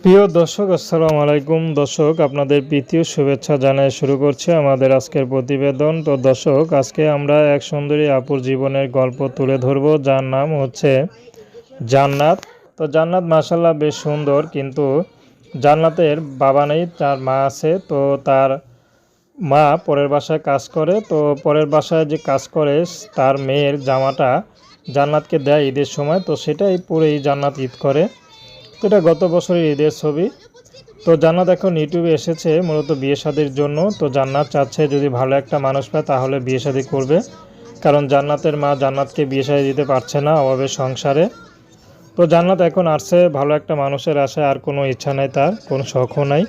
প্রিয় দর্শক, আসসালামু আলাইকুম। দর্শক, আপনাদের প্রীতীয় শুভেচ্ছা জানাই শুরু করছে আমাদের আজকের প্রতিবেদন। তো দর্শক, আজকে আমরা এক সুন্দরী আপুর জীবনের গল্প তুলে ধরব। যার নাম হচ্ছে জান্নাত। তো জান্নাত মাসাল্লাহ বেশ সুন্দর, কিন্তু জান্নাতের বাবা নেই, তার মা আছে। তো তার মা পরের বাসায় কাজ করে। তো পরের বাসায় যে কাজ করে, তার মেয়ের জামাটা জান্নাতকে দেয় ঈদের সময়। তো সেটাই পরেই জান্নাত ঈদ করে। তো এটা গত বছরের ঈদের ছবি। তো জান্নাত এখন ইউটিউবে এসেছে মূলত বিয়ে শাদির জন্য। তো জান্নাত চাচ্ছে যদি ভালো একটা মানুষ পায় তাহলে বিয়ে শাদি করবে। কারণ জান্নাতের মা জান্নাতকে বিয়ে শাদি দিতে পারছে না অভাবের সংসারে। তো জান্নাত এখন আসছে ভালো একটা মানুষের আশায়, আর কোনো ইচ্ছা নাই তার, কোনো শখও নাই।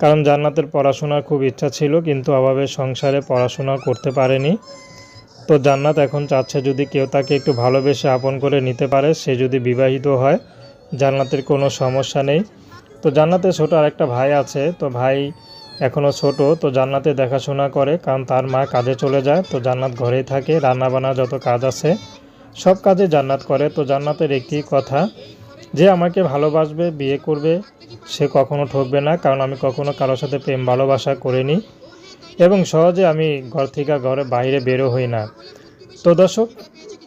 কারণ জান্নাতের পড়াশোনার খুব ইচ্ছা ছিল, কিন্তু অভাবের সংসারে পড়াশোনা করতে পারেনি। তো জান্নাত এখন চাচ্ছে যদি কেউ তাকে একটু ভালোবেসে আপন করে নিতে পারে, সে যদি বিবাহিত হয় জান্নাতের কোনো সমস্যা নেই। তো জান্নাতের ছোট আরেকটা ভাই আছে, তো ভাই এখনও ছোট, তো জান্নাতে দেখাশোনা করে, কারণ তার মা কাজে চলে যায়, তো জান্নাত ঘরেই থাকে রান্নাবান্না যত কাজ আছে, সব কাজে জান্নাত করে। তো জান্নাতের একটি কথা, যে আমাকে ভালোবাসবে, বিয়ে করবে, সে কখনো ঠকবে না, কারণ আমি কখনো কারোর সাথে প্রেম, ভালোবাসা করিনি, এবং সহজে আমি ঘর থেকে ঘরে বাইরে বেরো হই না। তো দর্শক